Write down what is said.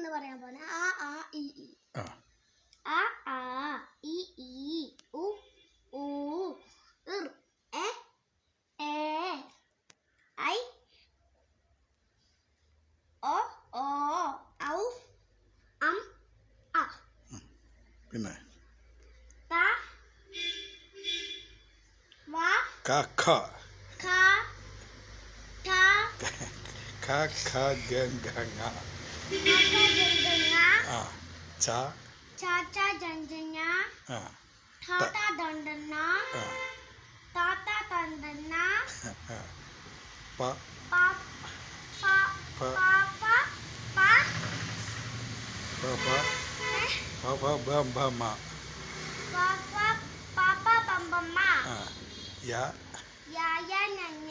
എന്ന് പറയാൻ പോകുന്നത്? ആ ആ ഇ ഇ. ആ. ആ ആ ഇ ഉ ഉ ഇർ എ എ ഐ ഓ ഓ ഔ അം അ. പിന്നെ? ത വ ക ഖ. ക ക ക ഖ ഗ ഗ ങ. చా చాచ జంజన తాత దండన తాత దండన ప ప ప ప ప ప ప ప ప ప బం బమ ప ప ప ప బం బమ యా యా యా నన్న